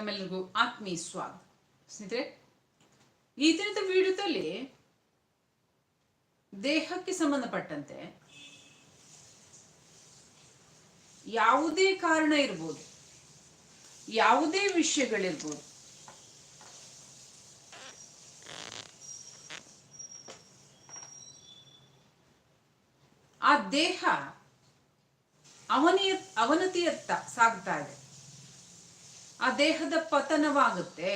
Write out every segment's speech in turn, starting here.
ತಮ್ಮೆಲ್ಲರಿಗೂ ಆತ್ಮೀಯ ಸ್ವಾಗತ. ಸ್ನೇಹಿತರೆ, ಈ ದಿನದ ವಿಡಿಯೋದಲ್ಲಿ ದೇಹಕ್ಕೆ ಸಂಬಂಧಪಟ್ಟಂತೆ ಯಾವುದೇ ಕಾರಣ ಇರ್ಬೋದು, ಯಾವುದೇ ವಿಷಯಗಳಿರ್ಬೋದು, ಆ ದೇಹ ಅವನಿಯ ಅವನತಿಯತ್ತ ಸಾಗ್ತಾ ಇದೆ. ಆ ದೇಹದ ಪತನವಾಗುತ್ತೆ.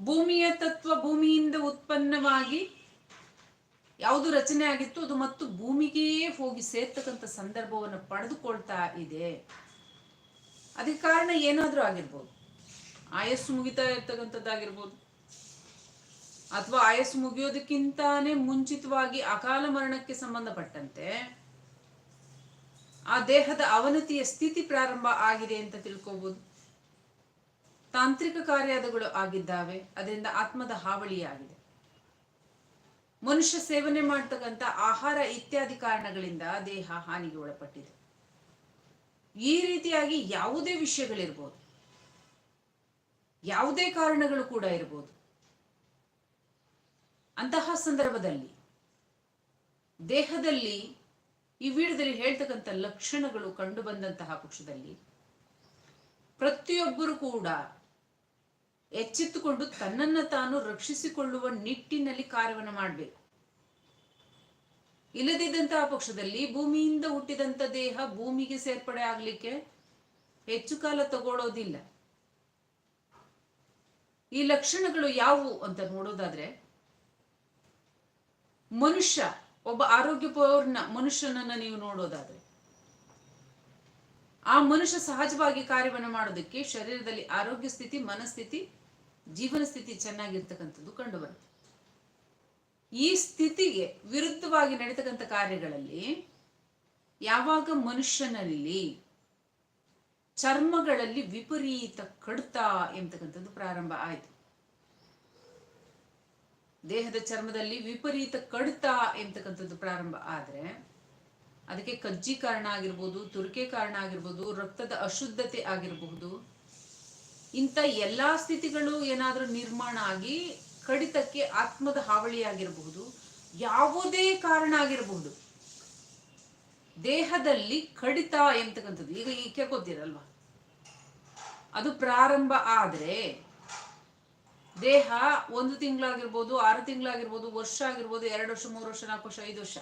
ಭೂಮಿಯ ತತ್ವ ಭೂಮಿಯಿಂದ ಉತ್ಪನ್ನವಾಗಿ ಯಾವುದು ರಚನೆ ಆಗಿತ್ತು ಅದು ಮತ್ತು ಭೂಮಿಗೆ ಹೋಗಿ ಸೇರ್ತಕ್ಕಂಥ ಸಂದರ್ಭವನ್ನು ಪಡೆದುಕೊಳ್ತಾ ಇದೆ. ಅದಕ್ಕೆ ಕಾರಣ ಏನಾದರೂ ಆಗಿರ್ಬೋದು. ಆಯಸ್ಸು ಮುಗಿತಾ ಇರ್ತಕ್ಕಂಥದ್ದಾಗಿರ್ಬೋದು. ಅಥವಾ ಆಯಸ್ಸು ಮುಗಿಯೋದಕ್ಕಿಂತಾನೇ ಮುಂಚಿತವಾಗಿ ಅಕಾಲ ಮರಣಕ್ಕೆ ಸಂಬಂಧಪಟ್ಟಂತೆ ಆ ದೇಹದ ಅವನತಿಯ ಸ್ಥಿತಿ ಪ್ರಾರಂಭ ಆಗಿದೆ ಅಂತ ತಿಳ್ಕೋಬಹುದು ತಾಂತ್ರಿಕ ಕಾರ್ಯಾದಗಳು ಆಗಿದ್ದಾವೆ, ಅದರಿಂದ ಆತ್ಮದ ಹಾವಳಿಯಾಗಿದೆ ಮನುಷ್ಯ ಸೇವನೆ ಮಾಡ್ತಕ್ಕಂಥ ಆಹಾರ ಇತ್ಯಾದಿ ಕಾರಣಗಳಿಂದ ದೇಹ ಹಾನಿಗೆ ಒಳಪಟ್ಟಿದೆ. ಈ ರೀತಿಯಾಗಿ ಯಾವುದೇ ವಿಷಯಗಳಿರ್ಬೋದು, ಯಾವುದೇ ಕಾರಣಗಳು ಕೂಡ ಇರ್ಬೋದು. ಅಂತಹ ಸಂದರ್ಭದಲ್ಲಿ ದೇಹದಲ್ಲಿ ಈ ವಿಡಿಯೋದಲ್ಲಿ ಹೇಳ್ತಕ್ಕಂಥ ಲಕ್ಷಣಗಳು ಕಂಡು ಬಂದಂತಹ ಪಕ್ಷದಲ್ಲಿ ಪ್ರತಿಯೊಬ್ಬರು ಕೂಡ ಎಚ್ಚೆತ್ತುಕೊಂಡು ತನ್ನನ್ನ ತಾನು ರಕ್ಷಿಸಿಕೊಳ್ಳುವ ನಿಟ್ಟಿನಲ್ಲಿ ಕಾರ್ಯವನ್ನು ಮಾಡಬೇಕು. ಇಲ್ಲದಿದ್ದಂತಹ ಪಕ್ಷದಲ್ಲಿ ಭೂಮಿಯಿಂದ ಹುಟ್ಟಿದಂತ ದೇಹ ಭೂಮಿಗೆ ಸೇರ್ಪಡೆ ಆಗ್ಲಿಕ್ಕೆ ಹೆಚ್ಚು ಕಾಲ ತಗೊಳ್ಳೋದಿಲ್ಲ ಈ ಲಕ್ಷಣಗಳು ಯಾವುವು ಅಂತ ನೋಡೋದಾದ್ರೆ ಮನುಷ್ಯ ಒಬ್ಬ ಆರೋಗ್ಯಪೂರ್ಣ ಮನುಷ್ಯನನ್ನ ನೀವು ನೋಡೋದಾದ್ರೆ. ಆ ಮನುಷ್ಯ ಸಹಜವಾಗಿ ಕಾರ್ಯವನ್ನು ಮಾಡೋದಕ್ಕೆ ಶರೀರದಲ್ಲಿ ಆರೋಗ್ಯ ಸ್ಥಿತಿ, ಮನಸ್ಥಿತಿ, ಜೀವನ ಸ್ಥಿತಿ ಚೆನ್ನಾಗಿರ್ತಕ್ಕಂಥದ್ದು ಕಂಡು ಬರುತ್ತೆ ಈ ಸ್ಥಿತಿಗೆ ವಿರುದ್ಧವಾಗಿ ನಡೀತಕ್ಕಂಥ ಕಾರ್ಯಗಳಲ್ಲಿ ಯಾವಾಗ ಮನುಷ್ಯನಲ್ಲಿ ಚರ್ಮಗಳಲ್ಲಿ ವಿಪರೀತ ಕಡಿತ ಎಂತಕ್ಕಂಥದ್ದು ಪ್ರಾರಂಭ ಆಯಿತು. ದೇಹದ ಚರ್ಮದಲ್ಲಿ ವಿಪರೀತ ಕಡಿತ ಎಂತಕ್ಕಂಥದ್ದು ಪ್ರಾರಂಭ ಆದ್ರೆ ಅದಕ್ಕೆ ಕಜ್ಜಿ ಕಾರಣ ಆಗಿರ್ಬೋದು, ತುರಿಕೆ ಕಾರಣ ಆಗಿರ್ಬೋದು, ರಕ್ತದ ಅಶುದ್ಧತೆ ಆಗಿರಬಹುದು, ಇಂಥ ಎಲ್ಲಾ ಸ್ಥಿತಿಗಳು ಏನಾದರೂ ನಿರ್ಮಾಣ ಆಗಿ ಕಡಿತಕ್ಕೆ ಆತ್ಮದ ಹಾವಳಿ ಆಗಿರಬಹುದು, ಯಾವುದೇ ಕಾರಣ ಆಗಿರಬಹುದು. ದೇಹದಲ್ಲಿ ಕಡಿತ ಎಂತಕ್ಕಂಥದ್ದು ಈಗ ಈಕೆ ಗೊತ್ತಿರಲ್ವಾ ಅದು ಪ್ರಾರಂಭ ಆದ್ರೆ ದೇಹ ಒಂದು ತಿಂಗಳಾಗಿರ್ಬೋದು, ಆರು ತಿಂಗಳಾಗಿರ್ಬೋದು, ವರ್ಷ ಆಗಿರ್ಬೋದು, ಎರಡು ವರ್ಷ, ಮೂರು ವರ್ಷ, ನಾಲ್ಕು ವರ್ಷ, ಐದು ವರ್ಷ.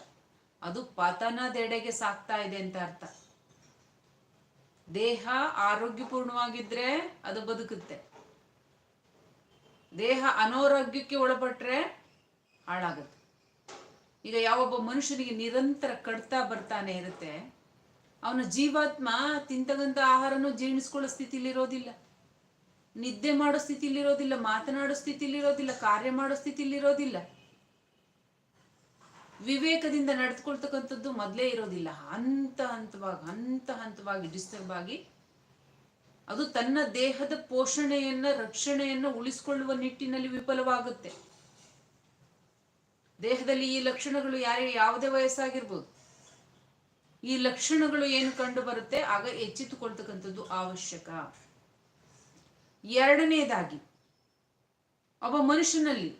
ಅದು ಪತನದೆಡೆಗೆ ಸಾಕ್ತಾ ಇದೆ ಅಂತ ಅರ್ಥ. ದೇಹ ಆರೋಗ್ಯಪೂರ್ಣವಾಗಿದ್ರೆ ಅದು ಬದುಕುತ್ತೆ. ದೇಹ ಅನಾರೋಗ್ಯಕ್ಕೆ ಒಳಪಟ್ರೆ ಹಾಳಾಗುತ್ತೆ. ಈಗ ಯಾವೊಬ್ಬ ಮನುಷ್ಯನಿಗೆ ನಿರಂತರ ಕಡ್ತಾ ಬರ್ತಾನೆ ಇರುತ್ತೆ, ಅವನ ಜೀವಾತ್ಮ ತಿಂತಕ್ಕಂಥ ಆಹಾರನೂ ಜೀರ್ಣಿಸ್ಕೊಳ್ಳೋ ಸ್ಥಿತಿಲಿ ಇರೋದಿಲ್ಲ. ನಿದ್ದೆ ಮಾಡೋ ಸ್ಥಿತಿಲಿ ಇರೋದಿಲ್ಲ ಮಾತನಾಡೋ ಸ್ಥಿತಿಲಿ ಇರೋದಿಲ್ಲ ಕಾರ್ಯ ಮಾಡೋ ಸ್ಥಿತಿಲಿ ಇರೋದಿಲ್ಲ ವಿವೇಕದಿಂದ ನಡೆದುಕೊಳ್ತಕ್ಕಂಥದ್ದು ಮೊದಲೇ ಇರೋದಿಲ್ಲ. ಹಂತ ಹಂತವಾಗಿ ಹಂತ ಹಂತವಾಗಿ ಡಿಸ್ಟರ್ಬ್ ಆಗಿ ಅದು ತನ್ನ ದೇಹದ ಪೋಷಣೆಯನ್ನ, ರಕ್ಷಣೆಯನ್ನ ಉಳಿಸಿಕೊಳ್ಳುವ ನಿಟ್ಟಿನಲ್ಲಿ ವಿಫಲವಾಗುತ್ತೆ. ದೇಹದಲ್ಲಿ ಈ ಲಕ್ಷಣಗಳು ಯಾರೇ, ಯಾವುದೇ ವಯಸ್ಸಾಗಿರ್ಬೋದು. ಈ ಲಕ್ಷಣಗಳು ಏನು ಕಂಡು ಬರುತ್ತೆ ಆಗ ಎಚ್ಚೆತ್ತುಕೊಳ್ತಕ್ಕಂಥದ್ದು ಅವಶ್ಯಕ. ಎರಡನೇದಾಗಿ, ಒಬ್ಬ ಮನುಷ್ಯನಲ್ಲಿ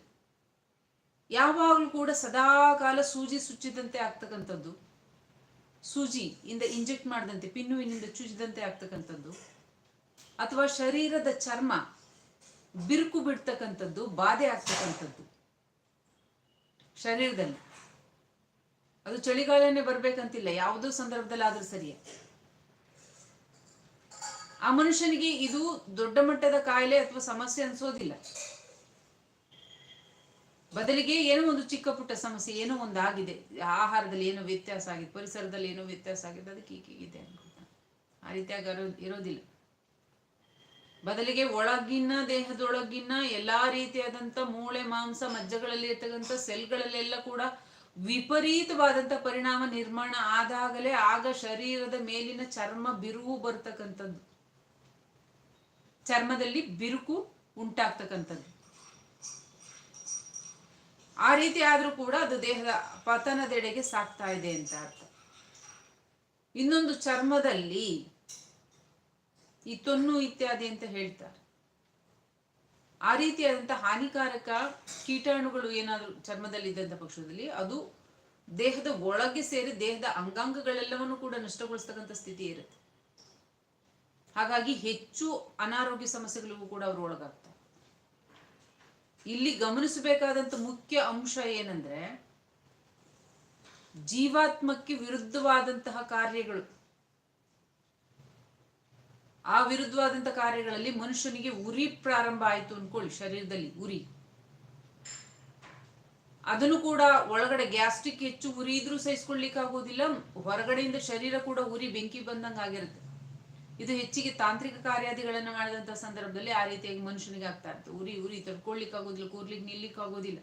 ಯಾವಾಗಲೂ ಕೂಡ ಸದಾಕಾಲ ಸೂಜಿ ಸುಚ್ಚಿದಂತೆ ಆಗ್ತಕ್ಕಂಥದ್ದು, ಸೂಜಿ ಇಂದ ಇಂಜೆಕ್ಟ್ ಮಾಡಿದಂತೆ, ಪಿನ್ನುವಿನಿಂದ ಚುಚ್ಚಿದಂತೆ ಆಗ್ತಕ್ಕಂಥದ್ದು, ಅಥವಾ ಶರೀರದ ಚರ್ಮ ಬಿರುಕು ಬಿಡ್ತಕ್ಕಂಥದ್ದು, ಬಾಧೆ ಆಗ್ತಕ್ಕಂಥದ್ದು ಶರೀರದಲ್ಲಿ. ಅದು ಚಳಿಗಾಲನೇ ಬರ್ಬೇಕಂತಿಲ್ಲ, ಯಾವುದೋ ಸಂದರ್ಭದಲ್ಲಿ ಆದರೂ ಸರಿಯೇ. ಆ ಮನುಷ್ಯನಿಗೆ ಇದು ದೊಡ್ಡ ಮಟ್ಟದ ಕಾಯಿಲೆ ಅಥವಾ ಸಮಸ್ಯೆ ಅನ್ಸೋದಿಲ್ಲ. ಬದಲಿಗೆ ಏನೋ ಒಂದು ಚಿಕ್ಕ ಪುಟ್ಟ ಸಮಸ್ಯೆ, ಏನೋ ಒಂದು ಆಗಿದೆ. ಆಹಾರದಲ್ಲಿ ಏನೋ ವ್ಯತ್ಯಾಸ ಆಗಿದೆ, ಪರಿಸರದಲ್ಲಿ ಏನೋ ವ್ಯತ್ಯಾಸ ಆಗಿದೆ, ಅದಕ್ಕೆ ಹೀಗಿದೆ ಅನ್ಕೊಳ್ತಾನೆ ಆ ರೀತಿಯಾಗಿ ಇರೋದಿಲ್ಲ. ಬದಲಿಗೆ ಒಳಗಿನ ದೇಹದೊಳಗಿನ ಎಲ್ಲಾ ರೀತಿಯಾದಂತ ಮೂಳೆ, ಮಾಂಸ, ಮಜ್ಜಗಳಲ್ಲಿ ಇರ್ತಕ್ಕಂಥ ಸೆಲ್ಗಳಲ್ಲೆಲ್ಲ ಕೂಡ ವಿಪರೀತವಾದಂತ ಪರಿಣಾಮ ನಿರ್ಮಾಣ ಆದಾಗಲೇ ಆಗ ಶರೀರದ ಮೇಲಿನ ಚರ್ಮ ಬಿರುವು ಬರ್ತಕ್ಕಂಥದ್ದು. ಚರ್ಮದಲ್ಲಿ ಬಿರುಕು ಉಂಟಾಗ್ತಕ್ಕಂಥದ್ದು. ಆ ರೀತಿ ಆದರೂ ಕೂಡ ಅದು ದೇಹದ ಪತನದೆಡೆಗೆ ಸಾಕ್ತಾ ಇದೆ ಅಂತ ಅರ್ಥ. ಇನ್ನೊಂದು ಚರ್ಮದಲ್ಲಿ ಈ ತೊನ್ನು ಇತ್ಯಾದಿ ಅಂತ ಹೇಳ್ತಾರೆ. ಆ ರೀತಿಯಾದಂಥ ಹಾನಿಕಾರಕ ಕೀಟಾಣುಗಳು ಏನಾದರೂ ಚರ್ಮದಲ್ಲಿ ಇದ್ದಂಥ ಪಕ್ಷದಲ್ಲಿ ಅದು ದೇಹದ ಒಳಗೆ ಸೇರಿ ದೇಹದ ಅಂಗಾಂಗಗಳೆಲ್ಲವನ್ನು ಕೂಡ ನಷ್ಟಗೊಳಿಸ್ತಕ್ಕಂಥ ಸ್ಥಿತಿ ಇರುತ್ತೆ. ಹಾಗಾಗಿ ಹೆಚ್ಚು ಅನಾರೋಗ್ಯ ಸಮಸ್ಯೆಗಳಿಗೂ ಕೂಡ ಅವರು ಒಳಗಾಗ್ತಾರೆ. ಇಲ್ಲಿ ಗಮನಿಸಬೇಕಾದಂತ ಮುಖ್ಯ ಅಂಶ ಏನಂದ್ರೆ, ಜೀವಾತ್ಮಕ್ಕೆ ವಿರುದ್ಧವಾದಂತಹ ಕಾರ್ಯಗಳು. ಆ ವಿರುದ್ಧವಾದಂತಹ ಕಾರ್ಯಗಳಲ್ಲಿ ಮನುಷ್ಯನಿಗೆ ಉರಿ ಪ್ರಾರಂಭ ಆಯಿತು ಅನ್ಕೊಳ್ಳಿ, ಶರೀರದಲ್ಲಿ ಉರಿ. ಅದನ್ನು ಕೂಡ ಒಳಗಡೆ ಗ್ಯಾಸ್ಟ್ರಿಕ್ ಹೆಚ್ಚು ಉರಿ ಇದ್ರೂ ಸಹಿಸ್ಕೊಳ್ಲಿಕ್ಕೆ ಆಗೋದಿಲ್ಲ ಹೊರಗಡೆಯಿಂದ ಶರೀರ ಕೂಡ ಉರಿ, ಬೆಂಕಿ ಬಂದಂಗ ಆಗಿರುತ್ತೆ. ಇದು ಹೆಚ್ಚಿಗೆ ತಾಂತ್ರಿಕ ಕಾರ್ಯಾದಿಗಳನ್ನು ಮಾಡಿದಂತ ಸಂದರ್ಭದಲ್ಲಿ ಆ ರೀತಿಯಾಗಿ ಮನುಷ್ಯನಿಗೆ ಆಗ್ತಾ ಇತ್ತು. ಉರಿ ಉರಿ ತಡ್ಕೊಳ್ಲಿಕ್ಕೆ ಆಗೋದಿಲ್ಲ, ಕೂರ್ಲಿಕ್ಕೆ, ನಿಲ್ಲಿಕ್ಕೆ ಆಗೋದಿಲ್ಲ.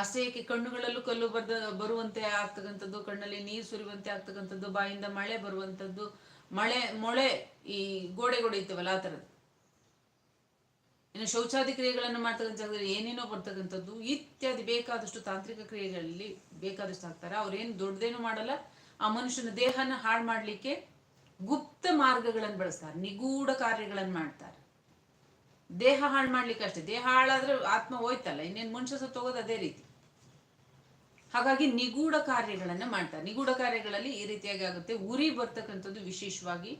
ಅಷ್ಟೇ ಏಕೆ ಕಣ್ಣುಗಳಲ್ಲೂ ಕಲ್ಲು ಬರ್ದ, ಬರುವಂತೆ ಆಗ್ತಕ್ಕಂಥದ್ದು, ಕಣ್ಣಲ್ಲಿ ನೀರು ಸುರಿಯುವಂತೆ ಆಗ್ತಕ್ಕಂಥದ್ದು, ಬಾಯಿಂದ ಮಳೆ ಬರುವಂಥದ್ದು, ಮಳೆ, ಮೊಳೆ, ಈ ಗೋಡೆ ಗೋಡೆ ಇತ್ತವಲ್ಲ ಆ ಥರದ್ದು. ಇನ್ನು ಶೌಚಾದಿ ಕ್ರಿಯೆಗಳನ್ನು ಮಾಡ್ತಕ್ಕಂಥ ಏನೇನೋ ಬರ್ತಕ್ಕಂಥದ್ದು, ಇತ್ಯಾದಿ ಬೇಕಾದಷ್ಟು ತಾಂತ್ರಿಕ ಕ್ರಿಯೆಗಳಲ್ಲಿ ಬೇಕಾದಷ್ಟು ಆಗ್ತಾರೆ. ಅವ್ರೇನು ದೊಡ್ಡದೇನು ಮಾಡಲ್ಲ, ಆ ಮನುಷ್ಯನ ದೇಹನ ಹಾಳು ಮಾಡಲಿಕ್ಕೆ ಗುಪ್ತ ಮಾರ್ಗಗಳನ್ನು ಬಳಸ್ತಾರೆ, ನಿಗೂಢ ಕಾರ್ಯಗಳನ್ನು ಮಾಡ್ತಾರೆ. ದೇಹ ಹಾಳು ಮಾಡ್ಲಿಕ್ಕೆ ಅಷ್ಟೇ, ದೇಹ ಹಾಳಾದ್ರೆ ಆತ್ಮ ಹೋಯ್ತಲ್ಲ, ಇನ್ನೇನು ಮನುಷ್ಯ ಸತ್ತೋಗೋದು ಅದೇ ರೀತಿ. ಹಾಗಾಗಿ ನಿಗೂಢ ಕಾರ್ಯಗಳನ್ನು ಮಾಡ್ತಾರೆ. ನಿಗೂಢ ಕಾರ್ಯಗಳಲ್ಲಿ ಈ ರೀತಿಯಾಗಿ ಆಗುತ್ತೆ, ಉರಿ ಬರ್ತಕ್ಕಂಥದ್ದು ವಿಶೇಷವಾಗಿ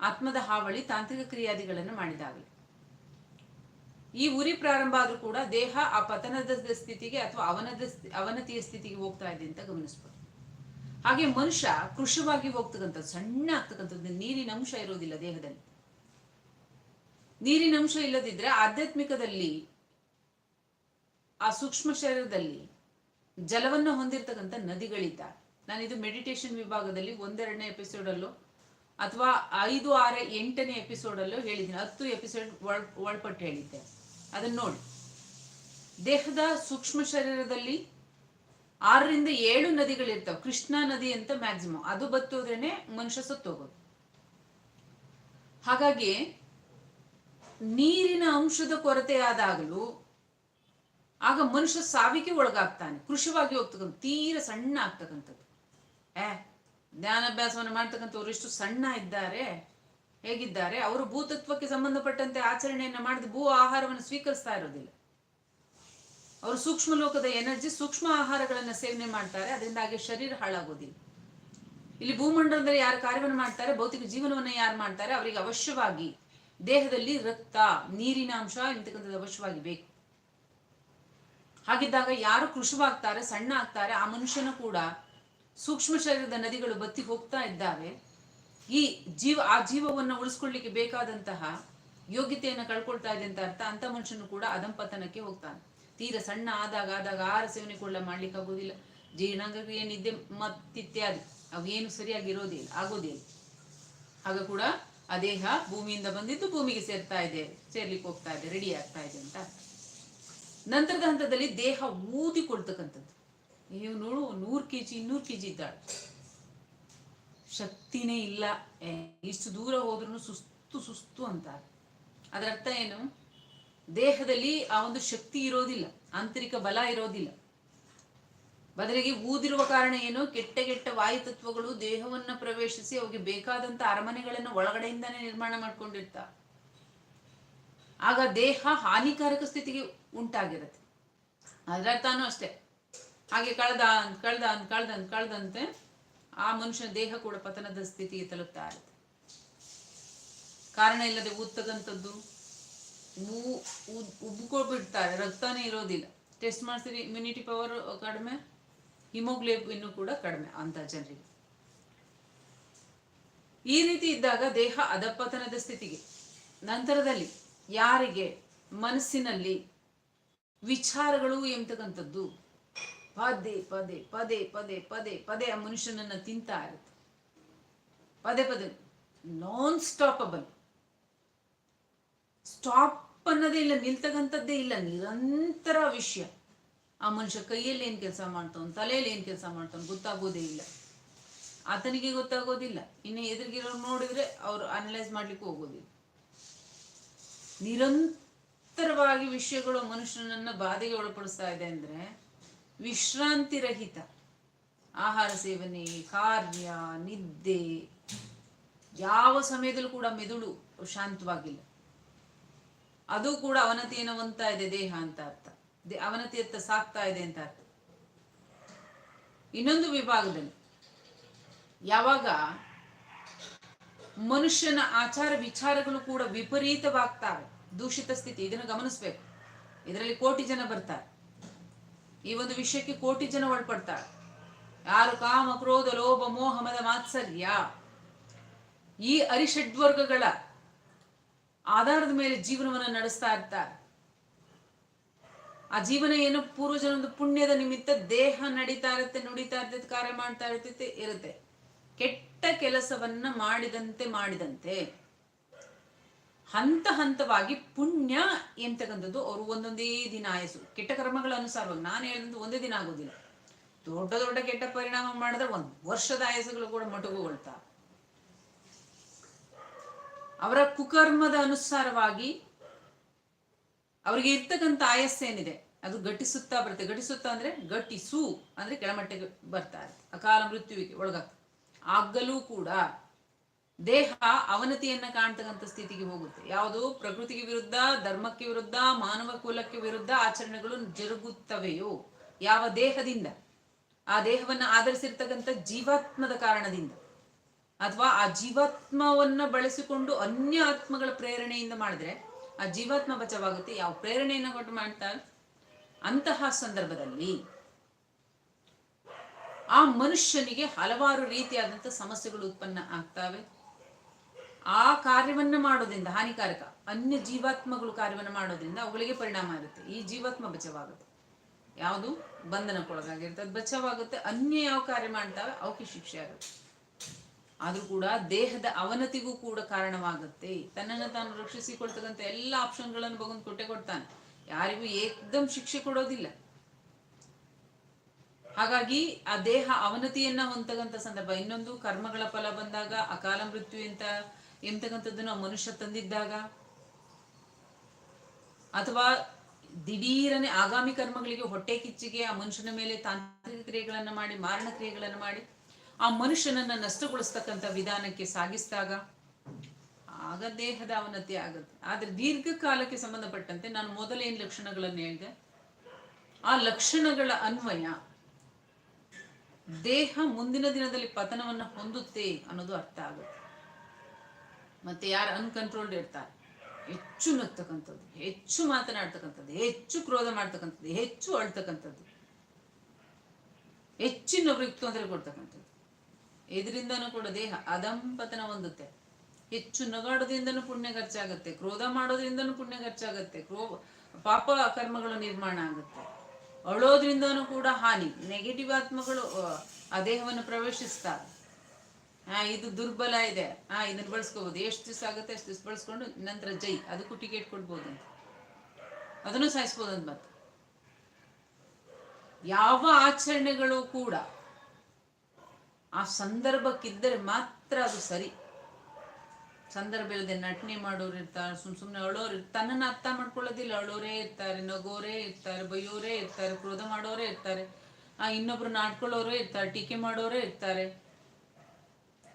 ಆತ್ಮದ ಹಾವಳಿ, ತಾಂತ್ರಿಕ ಕ್ರಿಯಾದಿಗಳನ್ನು ಮಾಡಿದಾಗಲಿ. ಈ ಉರಿ ಪ್ರಾರಂಭ ಆದ್ರೂ ಕೂಡ ದೇಹ ಆ ಪತನದ ಸ್ಥಿತಿಗೆ ಅಥವಾ ಅವನದ ಅವನತಿಯ ಸ್ಥಿತಿಗೆ ಹೋಗ್ತಾ ಇದೆ ಅಂತ ಗಮನಿಸ್ಬೋದು. ಹಾಗೆ ಮನುಷ್ಯ ಕೃಷವಾಗಿ ಹೋಗ್ತಕ್ಕಂಥದ್ದು, ಸಣ್ಣ ಆಗ್ತಕ್ಕಂಥದ್ದು ನೀರಿನ ಅಂಶ ಇರೋದಿಲ್ಲ ದೇಹದಲ್ಲಿ. ನೀರಿನ ಅಂಶ ಇಲ್ಲದಿದ್ರೆ ಆಧ್ಯಾತ್ಮಿಕದಲ್ಲಿ, ಆ ಸೂಕ್ಷ್ಮ ಶರೀರದಲ್ಲಿ ಜಲವನ್ನು ಹೊಂದಿರತಕ್ಕಂಥ ನದಿಗಳಿದ್ದಾರೆ ನಾನು ಇದು ಮೆಡಿಟೇಷನ್ ವಿಭಾಗದಲ್ಲಿ ಒಂದೆರಡನೇ ಎಪಿಸೋಡಲ್ಲೂ ಅಥವಾ ಐದು, ಆರು, ಎಂಟನೇ ಎಪಿಸೋಡಲ್ಲೂ ಹೇಳಿದ್ದೀನಿ. ಹತ್ತು ಎಪಿಸೋಡ್ ಒಳ, ಒಳಪಟ್ಟು ಹೇಳಿದ್ದೆ. ಅದನ್ನ ನೋಡಿ. ದೇಹದ ಸೂಕ್ಷ್ಮ ಶರೀರದಲ್ಲಿ ಆರರಿಂದ ಏಳು ನದಿಗಳಿರ್ತಾವ. ಕೃಷ್ಣಾ ನದಿ ಅಂತ ಮ್ಯಾಕ್ಸಿಮಮ್ ಅದು ಬತ್ತೋದ್ರೇನೆ ಮನುಷ್ಯ ಸತ್ತೋಗೋದು. ಹಾಗಾಗಿ ನೀರಿನ ಅಂಶದ ಕೊರತೆ ಆದಾಗಲೂ ಆಗ ಮನುಷ್ಯ ಸಾವಿಗೆ ಒಳಗಾಗ್ತಾನೆ. ಕೃಷವಾಗಿ ಹೋಗ್ತಕ್ಕಂಥ, ತೀರ ಸಣ್ಣ ಆಗ್ತಕ್ಕಂಥದ್ದು. ಏ, ಧ್ಯಾನಾಭ್ಯಾಸವನ್ನು ಮಾಡ್ತಕ್ಕಂಥವ್ರು ಎಷ್ಟು ಸಣ್ಣ ಇದ್ದಾರೆ, ಹೇಗಿದ್ದಾರೆ? ಅವರು ಭೂತತ್ವಕ್ಕೆ ಸಂಬಂಧಪಟ್ಟಂತೆ ಆಚರಣೆಯನ್ನ ಮಾಡಿದ ಭೂ ಆಹಾರವನ್ನು ಸ್ವೀಕರಿಸ್ತಾ ಇರೋದಿಲ್ಲ. ಅವರು ಸೂಕ್ಷ್ಮ ಲೋಕದ ಎನರ್ಜಿ, ಸೂಕ್ಷ್ಮ ಆಹಾರಗಳನ್ನ ಸೇವನೆ ಮಾಡ್ತಾರೆ. ಅದರಿಂದಾಗಿ ಶರೀರ ಹಾಳಾಗೋದಿಲ್ಲ. ಇಲ್ಲಿ ಭೂಮಂಡಲದಲ್ಲಿ ಯಾರು ಕಾರ್ಯವನ್ನು ಮಾಡ್ತಾರೆ, ಭೌತಿಕ ಜೀವನವನ್ನು ಯಾರು ಮಾಡ್ತಾರೆ, ಅವರಿಗೆ ಅವಶ್ಯವಾಗಿ ದೇಹದಲ್ಲಿ ರಕ್ತ, ನೀರಿನ ಅಂಶ ಇಂತಕ್ಕಂಥದ್ದು ಅವಶ್ಯವಾಗಿ ಬೇಕು. ಹಾಗಿದ್ದಾಗ ಯಾರು ಕೃಷವಾಗ್ತಾರೆ, ಸಣ್ಣ ಆಗ್ತಾರೆ, ಆ ಮನುಷ್ಯನ ಕೂಡ ಸೂಕ್ಷ್ಮ ಶರೀರದ ನದಿಗಳು ಬತ್ತಿ ಹೋಗ್ತಾ ಇದ್ದಾವೆ. ಈ ಜೀವ, ಆ ಜೀವವನ್ನು ಉಳಿಸ್ಕೊಳ್ಳಿಕ್ಕೆ ಬೇಕಾದಂತಹ ಯೋಗ್ಯತೆಯನ್ನು ಕಳ್ಕೊಳ್ತಾ ಇದೆ ಅಂತ ಅರ್ಥ. ಅಂತ ಮನುಷ್ಯನು ಕೂಡ ಅದಂಪತನಕ್ಕೆ ಹೋಗ್ತಾನೆ. ತೀರ ಸಣ್ಣ ಆದಾಗ ಆದಾಗ ಆಹಾರ ಸೇವನೆ ಕೂಡ ಮಾಡ್ಲಿಕ್ಕೆ ಆಗೋದಿಲ್ಲ ಜೀರ್ಣಾಂಗಕ್ರಿಯೆ ನಿದ್ದೆ ಮತ್ತಿತ್ಯಾದಿ ಅವೇನು ಸರಿಯಾಗಿ ಇರೋದಿಲ್ಲ, ಆಗೋದಿಲ್ಲ. ಆಗ ಕೂಡ ಆ ದೇಹ ಭೂಮಿಯಿಂದ ಬಂದಿದ್ದು ಭೂಮಿಗೆ ಸೇರ್ತಾ ಇದೆ, ಸೇರ್ಲಿಕ್ಕೆ ಹೋಗ್ತಾ ಇದೆ ರೆಡಿ ಆಗ್ತಾ ಇದೆ ಅಂತ. ನಂತರದ ಹಂತದಲ್ಲಿ ದೇಹ ಊದಿಕೊಳ್ತಕ್ಕಂಥದ್ದು ನೋಡು, ನೂರು ಕೆ ಜಿ ಇನ್ನೂರು ಕೆ ಜಿ ಇದ್ದಾಳೆ. ಶಕ್ತಿನೇ ಇಲ್ಲ. ಇಷ್ಟು ದೂರ ಹೋದ್ರೂ ಸುಸ್ತು ಸುಸ್ತು ಅಂತಾರೆ. ಅದರ ಅರ್ಥ ಏನು? ದೇಹದಲ್ಲಿ ಆ ಒಂದು ಶಕ್ತಿ ಇರೋದಿಲ್ಲ. ಆಂತರಿಕ ಬಲ ಇರೋದಿಲ್ಲ. ಬದಲಿಗೆ ಊದಿರುವ ಕಾರಣ ಏನು ಕೆಟ್ಟ ಕೆಟ್ಟ ವಾಯುತತ್ವಗಳು ದೇಹವನ್ನ ಪ್ರವೇಶಿಸಿ ಅವರಿಗೆ ಬೇಕಾದಂತ ಅರಮನೆಗಳನ್ನು ಒಳಗಡೆಯಿಂದಾನೇ ನಿರ್ಮಾಣ ಮಾಡ್ಕೊಂಡಿರ್ತಾ. ಆಗ ದೇಹ ಹಾನಿಕಾರಕ ಸ್ಥಿತಿಗೆ ಉಂಟಾಗಿರುತ್ತೆ. ಅದರ ತಾನು ಅಷ್ಟೇ. ಹಾಗೆ ಕಳೆದ ಕಳೆದ ಕಳೆದ, ಕಳೆದಂತೆ ಆ ಮನುಷ್ಯನ ದೇಹ ಕೂಡ ಪತನದ ಸ್ಥಿತಿಗೆ ತಲುಪ್ತಾ ಇರುತ್ತೆ. ಕಾರಣ ಇಲ್ಲದೆ ಊದ್ತಕ್ಕಂಥದ್ದು. ಉಬ್ಕೊಬಿಡ್ತಾರೆ ರಕ್ತನೇ ಇರೋದಿಲ್ಲ. ಟೆಸ್ಟ್ ಮಾಡ್ತೀರಿ ಇಮ್ಯುನಿಟಿ ಪವರ್ ಕಡಿಮೆ ಹಿಮೋಗ್ಲೋಬಿನ್ ಕೂಡ ಕಡಿಮೆ ಅಂತ ಜನರಿಗೆ. ಈ ರೀತಿ ಇದ್ದಾಗ ದೇಹ ಅಧಪತನದ ಸ್ಥಿತಿಗೆ, ನಂತರದಲ್ಲಿ ಯಾರಿಗೆ ಮನಸ್ಸಿನಲ್ಲಿ ವಿಚಾರಗಳು ಎಂಬತಕ್ಕಂಥದ್ದು ಪದೇ ಪದೇ ಪದೇ ಪದೇ ಪದೇ ಪದೇ ಆ ಮನುಷ್ಯನನ್ನ ತಿಂತಾ ಇರುತ್ತೆ. ಪದೇ ಪದೇ ನಾನ್ ಸ್ಟಾಪಬಲ್ ಸ್ಟಾಪ್ ಅನ್ನೋದೇ ಇಲ್ಲ, ನಿಲ್ತಕ್ಕಂಥದ್ದೇ ಇಲ್ಲ, ನಿರಂತರ ವಿಷಯ. ಆ ಮನುಷ್ಯ ಕೈಯಲ್ಲಿ ಏನು ಕೆಲಸ ಮಾಡ್ತಾನೆ ತಲೆಯಲ್ಲಿ ಏನು ಕೆಲಸ ಮಾಡ್ತಾನೆ ಗೊತ್ತಾಗೋದೇ ಇಲ್ಲ. ಆತನಿಗೆ ಗೊತ್ತಾಗೋದಿಲ್ಲ. ಇನ್ನು ಎದುರಿಗಿರೋರು ನೋಡಿದ್ರೆ ಅವ್ರು ಅನಲೈಸ್ ಮಾಡ್ಲಿಕ್ಕೆ ಹೋಗೋದಿಲ್ಲ. ನಿರಂತರವಾಗಿ ವಿಷಯಗಳು ಮನುಷ್ಯನನ್ನ ಬಾಧೆಗೆ ಒಳಪಡಿಸ್ತಾ ಇದೆ ಅಂದ್ರೆ ವಿಶ್ರಾಂತಿ ರಹಿತ. ಆಹಾರ ಸೇವನೆ, ಕಾರ್ಯ, ನಿದ್ದೆ, ಯಾವ ಸಮಯದಲ್ಲೂ ಕೂಡ ಮೆದುಳು ಶಾಂತವಾಗಿಲ್ಲ. ಅದು ಕೂಡ ಅವನತಿಯನ್ನು ಹೊಂದ್ತಾ ಇದೆ ದೇಹ ಅಂತ ಅರ್ಥ. ಅವನತಿ ಅವನತಿಯತ್ತ ಸಾಕ್ತಾ ಇದೆ ಅಂತ ಅರ್ಥ. ಇನ್ನೊಂದು ವಿಭಾಗದಲ್ಲಿ ಯಾವಾಗ ಮನುಷ್ಯನ ಆಚಾರ ವಿಚಾರಗಳು ಕೂಡ ವಿಪರೀತವಾಗ್ತಾವೆ. ದೂಷಿತ ಸ್ಥಿತಿ, ಇದನ್ನು ಗಮನಿಸ್ಬೇಕು. ಇದರಲ್ಲಿ ಕೋಟಿ ಜನ ಬರ್ತಾರೆ. ಈ ಒಂದು ವಿಷಯಕ್ಕೆ ಕೋಟಿ ಜನ ಒಳಪಡ್ತಾರೆ. ಯಾರು ಕಾಮ, ಕ್ರೋಧ, ಲೋಭ, ಮೋಹ, ಮದ, ಮಾತ್ಸರ್ಯ ಈ ಅರಿಷಡ್ವರ್ಗಗಳ ಆಧಾರದ ಮೇಲೆ ಜೀವನವನ್ನು ನಡೆಸ್ತಾ ಇರ್ತಾರೆ. ಆ ಜೀವನ ಏನು ಪೂರ್ವಜನೊಂದು ಪುಣ್ಯದ ನಿಮಿತ್ತ ದೇಹ ನಡೀತಾ ಇರುತ್ತೆ, ನುಡಿತಾ ಇರ್ತೈತೆ, ಕಾರ್ಯ ಮಾಡ್ತಾ ಇರ್ತೈತೆ, ಇರುತ್ತೆ. ಕೆಟ್ಟ ಕೆಲಸವನ್ನ ಮಾಡಿದಂತೆ ಮಾಡಿದಂತೆ. ಹಂತ ಹಂತವಾಗಿ ಪುಣ್ಯ ಎಂತಕ್ಕಂಥದ್ದು ಅವರು ಒಂದೊಂದೇ ದಿನ ಆಯಸ್ಸು. ಕೆಟ್ಟ ಕರ್ಮಗಳ ಅನುಸಾರವಾಗಿ ನಾನು ಹೇಳಿದಂತ ಒಂದೇ ದಿನ ಆಗೋದಿಲ್ಲ. ದೊಡ್ಡ ದೊಡ್ಡ ಕೆಟ್ಟ ಪರಿಣಾಮ ಮಾಡಿದ್ರೆ ಒಂದು ವರ್ಷದ ಆಯಸ್ಸುಗಳು ಕೂಡ ಮಟುಗುಗೊಳ್ತಾವೆ. ಅವರ ಕುಕರ್ಮದ ಅನುಸಾರವಾಗಿ ಅವರಿಗೆ ಇರ್ತಕ್ಕಂಥ ಆಯಸ್ಸೇನಿದೆ ಅದು ಘಟಿಸುತ್ತಾ ಬರುತ್ತೆ. ಘಟಿಸುತ್ತಾ ಅಂದ್ರೆ ಘಟಿಸು ಅಂದ್ರೆ ಕೆಳಮಟ್ಟಕ್ಕೆ ಬರ್ತಾ ಇರುತ್ತೆ. ಅಕಾಲ ಮೃತ್ಯುವಿಗೆ ಒಳಗಾಗ್ತದೆ. ಆಗಲೂ ಕೂಡ ದೇಹ ಅವನತಿಯನ್ನ ಕಾಣ್ತಕ್ಕಂಥ ಸ್ಥಿತಿಗೆ ಹೋಗುತ್ತೆ. ಯಾವುದು ಪ್ರಕೃತಿಗೆ ವಿರುದ್ಧ, ಧರ್ಮಕ್ಕೆ ವಿರುದ್ಧ, ಮಾನವ ಕುಲಕ್ಕೆ ವಿರುದ್ಧ ಆಚರಣೆಗಳು ಜರುಗುತ್ತವೆಯೋ? ಯಾವ ದೇಹದಿಂದ? ಆ ದೇಹವನ್ನು ಆಧರಿಸಿರ್ತಕ್ಕಂಥ ಜೀವಾತ್ಮದ ಕಾರಣದಿಂದ. ಅಥವಾ ಆ ಜೀವಾತ್ಮವನ್ನ ಬಳಸಿಕೊಂಡು ಅನ್ಯ ಆತ್ಮಗಳ ಪ್ರೇರಣೆಯಿಂದ ಮಾಡಿದ್ರೆ ಆ ಜೀವಾತ್ಮ ಬಚಾವಾಗುತ್ತೆ, ಯಾವ ಪ್ರೇರಣೆಯನ್ನು ಕೊಟ್ಟು ಮಾಡ್ತಾರೆ ಅಂತಹ ಸಂದರ್ಭದಲ್ಲಿ ಆ ಮನುಷ್ಯನಿಗೆ ಹಲವಾರು ರೀತಿಯಾದಂಥ ಸಮಸ್ಯೆಗಳು ಉತ್ಪನ್ನ ಆಗ್ತವೆ. ಆ ಕಾರ್ಯವನ್ನ ಮಾಡೋದ್ರಿಂದ, ಹಾನಿಕಾರಕ, ಅನ್ಯ ಜೀವಾತ್ಮಗಳು ಕಾರ್ಯವನ್ನು ಮಾಡೋದ್ರಿಂದ ಅವುಗಳಿಗೆ ಪರಿಣಾಮ ಇರುತ್ತೆ ಈ ಜೀವಾತ್ಮ ಬಚಾವಾಗುತ್ತೆ. ಯಾವುದು? ಬಂಧನಕ್ಕೊಳಗಾಗಿರುತ್ತೆ ಅದು ಬಚಾವಾಗುತ್ತೆ. ಅನ್ಯ ಯಾವ ಕಾರ್ಯ ಮಾಡ್ತಾವೆ? ಅವಕ್ಕೆ ಶಿಕ್ಷೆ ಆಗುತ್ತೆ. ಆದ್ರೂ ಕೂಡ ದೇಹದ ಅವನತಿಗೂ ಕೂಡ ಕಾರಣವಾಗುತ್ತೆ. ತನ್ನನ್ನು ತಾನು ರಕ್ಷಿಸಿಕೊಳ್ತಕ್ಕಂಥ ಎಲ್ಲ ಆಪ್ಷನ್ಗಳನ್ನು ಭಗವಂತ ಕೊಟ್ಟೆ ಕೊಡ್ತಾನೆ. ಯಾರಿಗೂ ಏಕದಮ್ ಶಿಕ್ಷೆ ಕೊಡೋದಿಲ್ಲ. ಹಾಗಾಗಿ ಆ ದೇಹ ಅವನತಿಯನ್ನ ಹೊಂದತಕ್ಕಂಥ ಸಂದರ್ಭ. ಇನ್ನೊಂದು, ಕರ್ಮಗಳ ಫಲ ಬಂದಾಗ, ಅಕಾಲ ಮೃತ್ಯು ಅಂತ ಎಂತಕ್ಕಂಥದ್ದನ್ನು ಆ ಮನುಷ್ಯ ತಂದಿದ್ದಾಗ, ಅಥವಾ ದಿಢೀರನೆ ಆಗಾಮಿ ಕರ್ಮಗಳಿಗೆ ಹೊಟ್ಟೆ ಕಿಚ್ಚಿಗೆ ಆ ಮನುಷ್ಯನ ಮೇಲೆ ತಾಂತ್ರಿಕ ಕ್ರಿಯೆಗಳನ್ನ ಮಾಡಿ, ಮಾರಣ ಕ್ರಿಯೆಗಳನ್ನ ಮಾಡಿ ಆ ಮನುಷ್ಯನನ್ನ ನಷ್ಟಗೊಳಿಸ್ತಕ್ಕಂಥ ವಿಧಾನಕ್ಕೆ ಸಾಗಿಸಿದಾಗ ಆಗ ದೇಹದ ಅವನತಿ ಆಗುತ್ತೆ. ಆದ್ರೆ ದೀರ್ಘಕಾಲಕ್ಕೆ ಸಂಬಂಧಪಟ್ಟಂತೆ ನಾನು ಮೊದಲೇನ್ ಲಕ್ಷಣಗಳನ್ನು ಹೇಳಿದೆ? ಆ ಲಕ್ಷಣಗಳ ಅನ್ವಯ ದೇಹ ಮುಂದಿನ ದಿನದಲ್ಲಿ ಪತನವನ್ನ ಹೊಂದುತ್ತೆ ಅನ್ನೋದು ಅರ್ಥ ಆಗುತ್ತೆ. ಮತ್ತೆ ಯಾರು ಅನ್ಕಂಟ್ರೋಲ್ಡ್ ಇರ್ತಾರೆ? ಹೆಚ್ಚು ನಗ್ತಕ್ಕಂಥದ್ದು, ಹೆಚ್ಚು ಮಾತನಾಡ್ತಕ್ಕಂಥದ್ದು, ಹೆಚ್ಚು ಕ್ರೋಧ ಮಾಡ್ತಕ್ಕಂಥದ್ದು, ಹೆಚ್ಚು ಅಳ್ತಕ್ಕಂಥದ್ದು, ಹೆಚ್ಚಿನೊಬ್ರಿಗೆ ತೊಂದರೆ ಕೊಡ್ತಕ್ಕಂಥದ್ದು. ಇದರಿಂದನೂ ಕೂಡ ದೇಹ ಅದಂಪತನ ಹೊಂದುತ್ತೆ. ಹೆಚ್ಚು ನಗಾಡೋದ್ರಿಂದನೂ ಪುಣ್ಯ ಖರ್ಚಾಗುತ್ತೆ ಕ್ರೋಧ ಮಾಡೋದ್ರಿಂದನೂ ಪುಣ್ಯ ಖರ್ಚಾಗುತ್ತೆ ಕ್ರೋ ಪಾಪ ಕರ್ಮಗಳು ನಿರ್ಮಾಣ ಆಗುತ್ತೆ. ಅಳೋದ್ರಿಂದನೂ ಕೂಡ ಹಾನಿ ನೆಗೆಟಿವ್ ಆತ್ಮಗಳು ಆ, ಆ ದೇಹವನ್ನು ಪ್ರವೇಶಿಸ್ತಾರೆ ಆ ಇದು ದುರ್ಬಲ ಇದೆ. ಹಾ ಇದನ್ನ ಬಳಸ್ಕೋಬಹುದು ಎಷ್ಟು ದಿವಸ ಆಗುತ್ತೆ ಅಷ್ಟು ದಿವಸ ಬಳಸ್ಕೊಂಡು ನಂತರ ಜೈ ಅದಕ್ಕೂ ಟಿಕೆಟ್ ಕೊಡ್ಬೋದು ಅಂತ. ಅದನ್ನು ಸಾಯಿಸ್ಬೋದು ಅಂತ ಯಾವ ಆಚರಣೆಗಳು ಕೂಡ ಆ ಸಂದರ್ಭಕ್ಕಿದ್ದರೆ ಮಾತ್ರ ಅದು ಸರಿ. ಸಂದರ್ಭ ಇಲ್ಲದೆ ನಟನೆ ಮಾಡೋರು ಇರ್ತಾರೆ, ಸುಮ್ ಸುಮ್ಮನೆ ಅಳೋರು ತನ್ನನ್ನು ಅರ್ಥ ಮಾಡ್ಕೊಳ್ಳೋದಿಲ್ಲ. ಅಳೋರೇ ಇರ್ತಾರೆ, ನಗೋರೇ ಇರ್ತಾರೆ ಬಯ್ಯೋರೇ ಇರ್ತಾರೆ, ಕ್ರೋಧ ಮಾಡೋರೇ ಇರ್ತಾರೆ, ಆ ಇನ್ನೊಬ್ರು ನಾಟ್ಕೊಳ್ಳೋರೇ ಇರ್ತಾರೆ, ಟೀಕೆ ಮಾಡೋರೇ ಇರ್ತಾರೆ.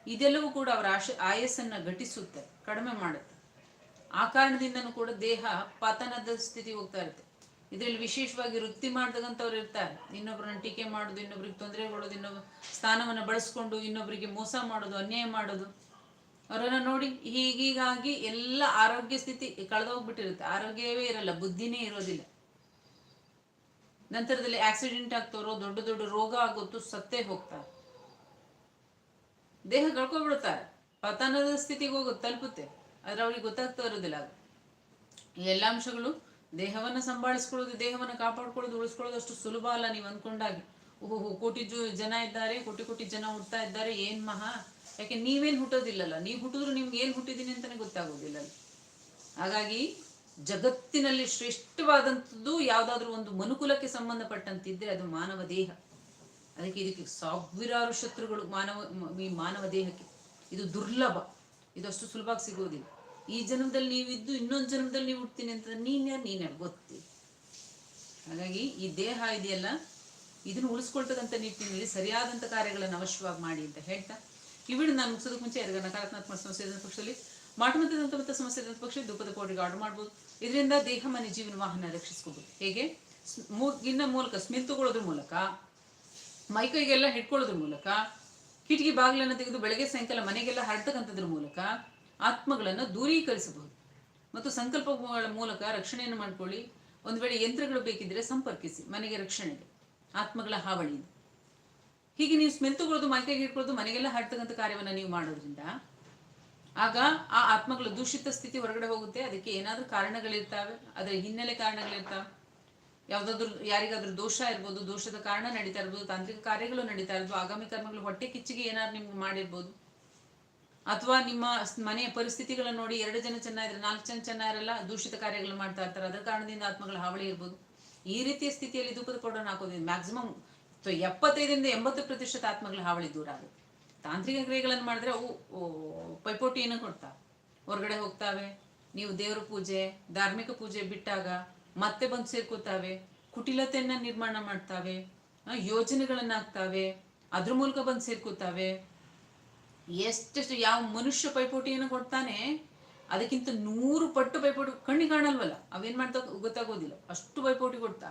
ಇದೆಲ್ಲವೂ ಕೂಡ ಅವರ ಆಶ, ಆಯಸ್ಸನ್ನ ಘಟಿಸುತ್ತೆ, ಕಡಿಮೆ ಮಾಡುತ್ತೆ. ಆ ಕಾರಣದಿಂದನೂ ಕೂಡ ದೇಹ ಪತನದ ಸ್ಥಿತಿ ಹೋಗ್ತಾ ಇರುತ್ತೆ. ಇದರಲ್ಲಿ ವಿಶೇಷವಾಗಿ ವೃತ್ತಿ ಮಾಡ್ತಕ್ಕಂಥವ್ರು ಇರ್ತಾರೆ. ಇನ್ನೊಬ್ಬರನ್ನ ಟೀಕೆ ಮಾಡೋದು, ಇನ್ನೊಬ್ರಿಗೆ ತೊಂದರೆ ಕೊಡೋದು, ಇನ್ನೊಬ್ಬ ಸ್ಥಾನವನ್ನು ಬಳಸ್ಕೊಂಡು ಇನ್ನೊಬ್ಬರಿಗೆ ಮೋಸ ಮಾಡೋದು, ಅನ್ಯಾಯ ಮಾಡೋದು. ಅವರನ್ನ ನೋಡಿ ಹೀಗೀಗಾಗಿ ಎಲ್ಲ ಆರೋಗ್ಯ ಸ್ಥಿತಿ ಕಳೆದೋಗ್ಬಿಟ್ಟಿರುತ್ತೆ. ಆರೋಗ್ಯವೇ ಇರಲ್ಲ, ಬುದ್ಧಿನೇ ಇರೋದಿಲ್ಲ. ನಂತರದಲ್ಲಿ ಆಕ್ಸಿಡೆಂಟ್ ಆಗ್ತವ್ರು, ದೊಡ್ಡ ದೊಡ್ಡ ರೋಗ ಆಗುತ್ತೋ ಸತ್ತೇ ಹೋಗ್ತಾರೆ. ದೇಹ ಕಳ್ಕೊಬಿಡ್ತಾರೆ. ಪತನದ ಸ್ಥಿತಿಗೆ ಹೋಗುತ್ತೆ ತಲುಪುತ್ತೆ. ಆದ್ರೆ ಅವ್ರಿಗೆ ಗೊತ್ತಾಗ್ತಾ ಇರೋದಿಲ್ಲ ಎಲ್ಲ ಅಂಶಗಳು ದೇಹವನ್ನು ಸಂಭಾಳಿಸ್ಕೊಳ್ಳೋದು, ದೇಹವನ್ನು ಕಾಪಾಡ್ಕೊಳ್ಳೋದು, ಉಳಿಸ್ಕೊಳ್ಳೋದು ಅಷ್ಟು ಸುಲಭ ಅಲ್ಲ ನೀವು ಅಂದ್ಕೊಂಡಾಗಿ ಓಹೋ ಕೋಟಿ ಜನ ಇದ್ದಾರೆ, ಕೋಟಿ ಕೋಟಿ ಜನ ಹುಡ್ತಾ ಇದ್ದಾರೆ, ಏನ್ ಮಹಾ? ಯಾಕೆ ನೀವೇನ್ ಹುಟ್ಟೋದಿಲ್ಲಲ್ಲ? ನೀವು ಹುಟ್ಟಿದ್ರು ನಿಮ್ಗೆ ಏನ್ ಹುಟ್ಟಿದೀನಿ ಅಂತಾನೆ ಗೊತ್ತಾಗೋದಿಲ್ಲ ಹಾಗಾಗಿ ಜಗತ್ತಿನಲ್ಲಿ ಶ್ರೇಷ್ಠವಾದಂಥದ್ದು ಯಾವುದಾದ್ರೂ ಒಂದು ಮನುಕುಲಕ್ಕೆ ಸಂಬಂಧಪಟ್ಟಂತಿದ್ರೆ ಅದು ಮಾನವ ದೇಹ. ಅದಕ್ಕೆ ಇದಕ್ಕೆ ಸಾವಿರಾರು ಶತ್ರುಗಳು ಮಾನವ, ಈ ಮಾನವ ದೇಹಕ್ಕೆ. ಇದು ದುರ್ಲಭ. ಇದು ಅಷ್ಟು ಸುಲಭವಾಗಿ ಸಿಗೋದಿಲ್ಲ. ಈ ಜನ್ಮದಲ್ಲಿ ನೀವಿದ್ದು ಇನ್ನೊಂದು ಜನ್ಮದಲ್ಲಿ ನೀವು ಹುಡ್ತೀನಿ ಅಂತ ನೀನ್ಯಾರು ನೀನ್ಯಾರು ಗೊತ್ತಿ ಹಾಗಾಗಿ ಈ ದೇಹ ಇದೆಯಲ್ಲ, ಇದನ್ನು ಉಳಿಸ್ಕೊಳ್ತಕ್ಕಂಥ ನಿಟ್ಟಿನಲ್ಲಿ ಸರಿಯಾದಂತ ಕಾರ್ಯಗಳನ್ನು ಅವಶ್ಯವಾಗಿ ಮಾಡಿ ಅಂತ ಹೇಳ್ತಾ, ಈ ವಿಡಿಯೋ ನಾನು ಮುಗಿಸೋದಕ್ಕೆ ಮುಂಚೆ ಯಾರಿಗ ನಕಾರಾತ್ಮಕ ಸಮಸ್ಯೆ ಪಕ್ಷದಲ್ಲಿ ಮಾಟಮಂತ್ರ ದಂತಮಂತ್ರ ಸಮಸ್ಯೆ ಇದ್ದ ಪಕ್ಷದಲ್ಲಿ ಧೂಪದ ಕೋಟಿಗೆ ಆರ್ಡರ್ ಮಾಡ್ಬೋದು. ಇದರಿಂದ ದೇಹ, ಮನೆ, ಜೀವನ, ವಾಹನ ರಕ್ಷಿಸ್ಕೋಬಹುದು ಹೇಗೆ? ಸ್- ಮೂ- ಇನ್ನ ಮೂಲಕ ಸ್ಮಿಲ್ ತಗೊಳ್ಳೋದ್ರ ಮೂಲಕ ಮೈಕೈಗೆಲ್ಲ ಹಿಡ್ಕೊಳ್ಳೋದ್ರ ಮೂಲಕ, ಕಿಟಕಿ ಬಾಗಿಲನ್ನು ತೆಗೆದು ಬೆಳಗ್ಗೆ ಸಾಯಂಕಾಲ ಮನೆಗೆಲ್ಲ ಹರಡ್ತಕ್ಕಂಥದ್ರ ಮೂಲಕ ಆತ್ಮಗಳನ್ನು ದೂರೀಕರಿಸಬಹುದು. ಮತ್ತು ಸಂಕಲ್ಪಗಳ ಮೂಲಕ ರಕ್ಷಣೆಯನ್ನು ಮಾಡ್ಕೊಳ್ಳಿ. ಒಂದು ವೇಳೆ ಯಂತ್ರಗಳು ಬೇಕಿದ್ರೆ ಸಂಪರ್ಕಿಸಿ, ಮನೆಗೆ ರಕ್ಷಣೆಗೆ, ಆತ್ಮಗಳ ಹಾವಳಿ ಹೀಗೆ ನೀವು ಸ್ಮೆಲ್ ತಗೊಳ್ಳೋದು ಮೈಕೈಗೆ ಹಿಡ್ಕೊಳ್ಳೋದು, ಮನೆಗೆಲ್ಲ ಹರಡ್ತಕ್ಕಂಥ ಕಾರ್ಯವನ್ನು ನೀವು ಮಾಡೋದ್ರಿಂದ ಆಗ ಆ ಆತ್ಮಗಳ ದೂಷಿತ ಸ್ಥಿತಿ ಹೊರಗಡೆ ಹೋಗುತ್ತೆ. ಅದಕ್ಕೆ ಏನಾದ್ರೂ ಕಾರಣಗಳಿರ್ತಾವೆ. ಅದರ ಹಿನ್ನೆಲೆ ಕಾರಣಗಳಿರ್ತಾವೆ. ಯಾವ್ದಾದ್ರು, ಯಾರಿಗಾದ್ರೂ ದೋಷ ಇರ್ಬೋದು, ದೋಷದ ಕಾರಣ ನಡೀತಾ ಇರ್ಬೋದು, ತಾಂತ್ರಿಕ ಕಾರ್ಯಗಳು ನಡೀತಾ ಇರ್ಬೋದು, ಆಗಾಮಿ ಕರ್ಮಗಳು ಹೊಟ್ಟೆ ಕಿಚ್ಚಿಗೆ ಏನಾದ್ರು ನಿಮ್ಗೆ ಮಾಡಿರ್ಬೋದು. ಅಥವಾ ನಿಮ್ಮ ಮನೆಯ ಪರಿಸ್ಥಿತಿಗಳನ್ನು ನೋಡಿ ಎರಡು ಜನ ಚೆನ್ನಾಗಿದ್ರೆ ನಾಲ್ಕು ಜನ ಚೆನ್ನಾಗಿರಲ್ಲ, ದೂಷಿತ ಕಾರ್ಯಗಳು ಮಾಡ್ತಾ ಇರ್ತಾರೆ. ಅದರ ಕಾರಣದಿಂದ ಆತ್ಮಗಳ ಹಾವಳಿ ಇರ್ಬೋದು. ಈ ರೀತಿಯ ಸ್ಥಿತಿಯಲ್ಲಿ ದುಃಖದ ಕೊಡೋಣ ಹಾಕೋದ್ರಿಂದ ಮ್ಯಾಕ್ಸಿಮಮ್ ಎಪ್ಪತ್ತೈದರಿಂದ ಎಂಬತ್ತು ಪ್ರತಿಶತ ಆತ್ಮಗಳ ಹಾವಳಿ ದೂರ ಆಗುತ್ತೆ. ತಾಂತ್ರಿಕ ಕ್ರಿಯೆಗಳನ್ನು ಮಾಡಿದ್ರೆ ಅವು ಪೈಪೋಟಿಯನ್ನು ಕೊಡ್ತಾವೆ ಹೊರಗಡೆ ಹೋಗ್ತಾವೆ, ನೀವು ದೇವರ ಪೂಜೆ, ಧಾರ್ಮಿಕ ಪೂಜೆ ಬಿಟ್ಟಾಗ ಮತ್ತೆ ಬಂದು ಸೇರ್ಕೋತಾವೆ, ಕುಟಿಲತೆಯನ್ನ ನಿರ್ಮಾಣ ಮಾಡ್ತಾವೆ ಯೋಜನೆಗಳನ್ನಾಗ್ತಾವೆ ಅದ್ರ ಮೂಲಕ ಬಂದು ಸೇರ್ಕೋತಾವೆ ಎಷ್ಟೆಷ್ಟು ಯಾವ ಮನುಷ್ಯ ಪೈಪೋಟಿಯನ್ನು ಕೊಡ್ತಾನೆ, ಅದಕ್ಕಿಂತ ನೂರು ಪಟ್ಟು ಪೈಪೋಟಿ ಕಣ್ಣಿಗೆ ಕಾಣಲ್ವಲ್ಲ, ಅವೇನ್ ಮಾಡ್ತಾ ಗೊತ್ತಾಗೋದಿಲ್ಲ. ಅಷ್ಟು ಪೈಪೋಟಿ ಕೊಡ್ತಾ.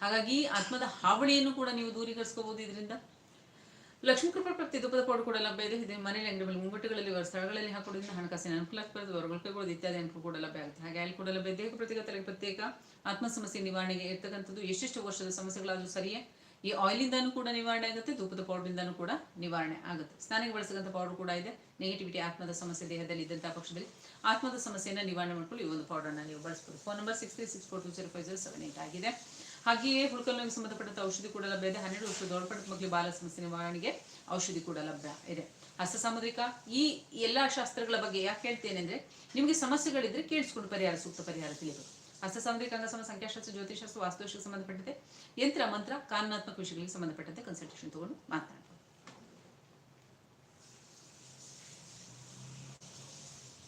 ಹಾಗಾಗಿ ಆತ್ಮದ ಹಾವಳಿಯನ್ನು ಕೂಡ ನೀವು ದೂರೀಕರಿಸ್ಕೋಬಹುದು ಇದರಿಂದ. ಲಕ್ಷ್ಮೀ ಕೃಪಾ ಪ್ರಾಪ್ತಿ, ಧೂಪದ ಪೌಡರ್ ಕೂಡ ಲಭ್ಯ ಇದೆ. ಇದೆ ಮನೆಯಲ್ಲಿ ಅಂಗಡಿಗಳಲ್ಲಿ ಮುಂಗಟ್ಟುಗಳಲ್ಲಿ ಸ್ಥಳಗಳಲ್ಲಿ ಹಾಕೋದ್ರಿಂದ ಹಣಕಾಸಿನ ಅನುಕೂಲ ಹೊರಗಳು ಕೈಗೊಳ್ಳೋದು ಇತ್ಯಾದಿ ಅನುಕೂಲ ಕೂಡ ಲಭ್ಯ ಆಗುತ್ತೆ. ಹಾಗೆ ಅಲ್ಲಿ ಕೂಡ ಲಭ್ಯ ದೇಹ ಪ್ರತಿಗತಲಿಗೆ ಪ್ರತ್ಯೇಕ ಆತ್ಮ ಸಮಸ್ಯೆ ನಿವಾರಣೆಗೆ ಇರ್ತಕ್ಕಂಥದ್ದು ಎಷ್ಟೆಷ್ಟು ವರ್ಷದ ಸಮಸ್ಯೆಗಳಾದರೂ ಸರಿಯೇ. ಈ ಆಯಿಲಿಂದನೂ ಕೂಡ ನಿವಾರಣೆ ಆಗುತ್ತೆ, ಧೂಪದ ಪೌಡ್ರಿಂದನೂ ಕೂಡ ನಿವಾರಣೆ ಆಗುತ್ತೆ. ಸ್ನಾನಿಗೆ ಬಳಸತಕ್ಕಂಥ ಪೌಡರ್ ಕೂಡ ಇದೆ. ನೆಗೆಟಿವಿಟಿ ಆತ್ಮದ ಸಮಸ್ಯೆ, ದೇಹದಲ್ಲಿ ಇದ್ದಂತಹ ಪಕ್ಷದಲ್ಲಿ ಆತ್ಮದ ಸಮಸ್ಯೆಯನ್ನು ನಿವಾರಣೆ ಮಾಡ್ಕೊಳ್ಳಿ. ಈ ಒಂದು ಪೌಡರ್ನ ನೀವು ಬಳಸಬಹುದು phone number six three six four two zero five zero seven eight ಆಗಿದೆ. ಹಾಗೆಯೇ ಹುಡುಕಲ್ನಿಗೆ ಸಂಬಂಧಪಟ್ಟಂಥ ಔಷಧಿ ಕೂಡ ಲಭ್ಯ ಇದೆ. ಹನ್ನೆರಡು ವರ್ಷದ ಒಳಪಟ್ಟ ಮಕ್ಕಳು ಬಾಲ ಸಮಸ್ಯೆ ನಿವಾರಣೆಗೆ ಔಷಧಿ ಕೂಡ ಲಭ್ಯ ಇದೆ. ಹಸ್ತ ಸಾಮುದ್ರಿಕ ಈ ಎಲ್ಲಾ ಶಾಸ್ತ್ರಗಳ ಬಗ್ಗೆ ಯಾಕೆ ಹೇಳ್ತೇನೆ ಅಂದ್ರೆ, ನಿಮಗೆ ಸಮಸ್ಯೆಗಳಿದ್ರೆ ಕೇಳಿಸ್ಕೊಂಡು ಪರಿಹಾರ, ಸೂಕ್ತ ಪರಿಹಾರ ತಿಳಿಬೇಕು. ಹಸ್ತ ಸಾಮುದ್ರಿಕ ಅಂಗಸಮ, ಸಂಖ್ಯಾಶಾಸ್ತ್ರ, ಜ್ಯೋತಿಷಾಸ್ತ್ರ ವಾಸ್ತುಶಕ್ಕೆ ಸಂಬಂಧಪಟ್ಟಂತೆ ಯಂತ್ರ, ಮಂತ್ರ, ಕಾನೂನಾತ್ಮಕ ವಿಷಯಗಳಿಗೆ ಸಂಬಂಧಪಟ್ಟಂತೆ ಕನ್ಸಲ್ಟೇಷನ್ ತಗೊಂಡು ಮಾತನಾಡಿ.